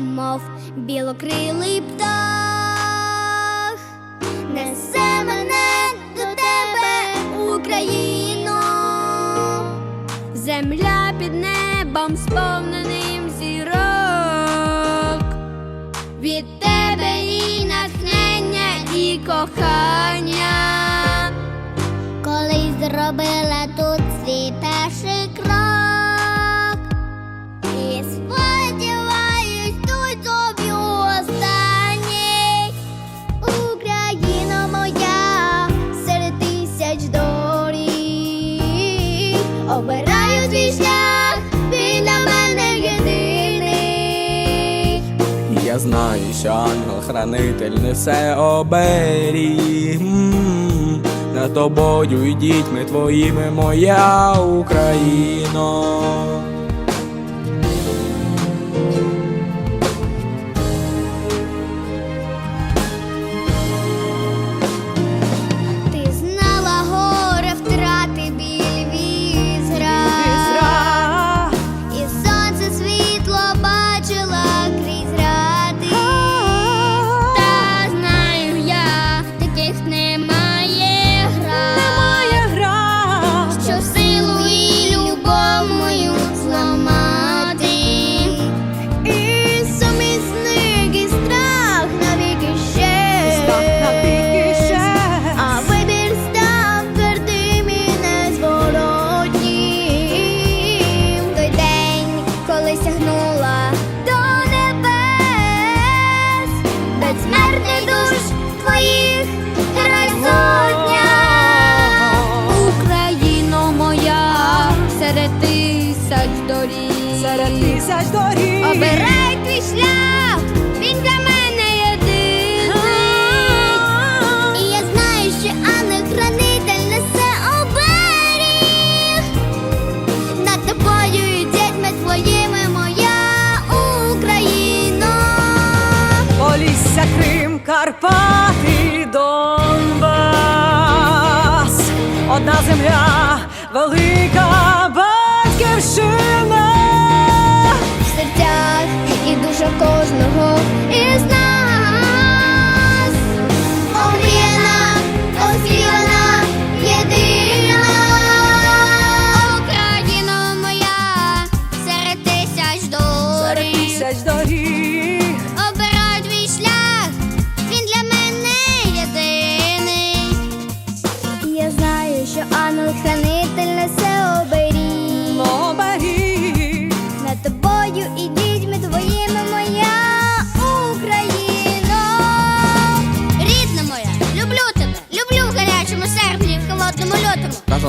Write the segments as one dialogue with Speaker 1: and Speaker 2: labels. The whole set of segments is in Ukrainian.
Speaker 1: мов білокрилий птах, несе мене до тебе, Україно, земля під небом сповненим зірок. Від тебе і натхнення, і кохання. Колись зробила тут свій перший крок. І Обираю свій шлях, він для мене єдиний.
Speaker 2: Я знаю, що ангел-хранитель несе оберіг На тобою і дітьми твоїми, моя Україно.
Speaker 1: Обирай твій шлях, він для мене єдиний. І я знаю, що ангел-хранитель несе оберіг. Над тобою і дітьми твоїми моя Україно.
Speaker 3: Полісся, Крим, Карпати, Донбас, одна земля, велика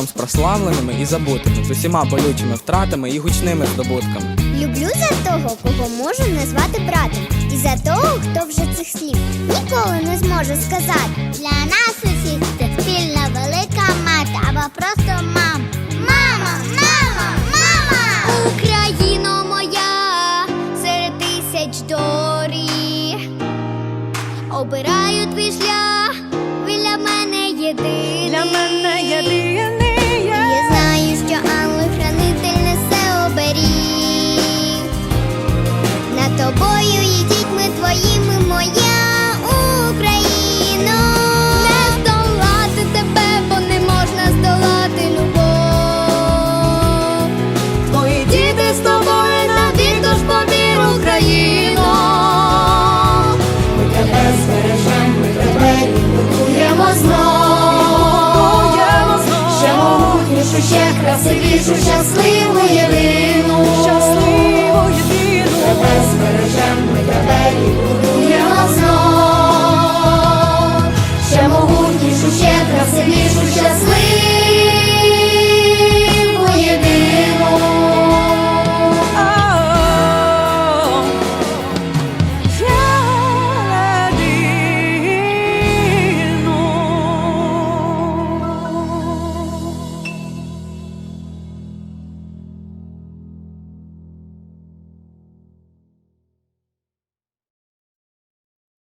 Speaker 2: з прославленими і забутими, з усіма болючими втратами і гучними здобутками.
Speaker 1: Люблю за того, кого можу назвати братом, і за того, хто вже цих слів ніколи не зможе сказати. Для нас усіх
Speaker 3: красивішу,
Speaker 1: ще красивішу, щасливу єдину. Щасливу єдину.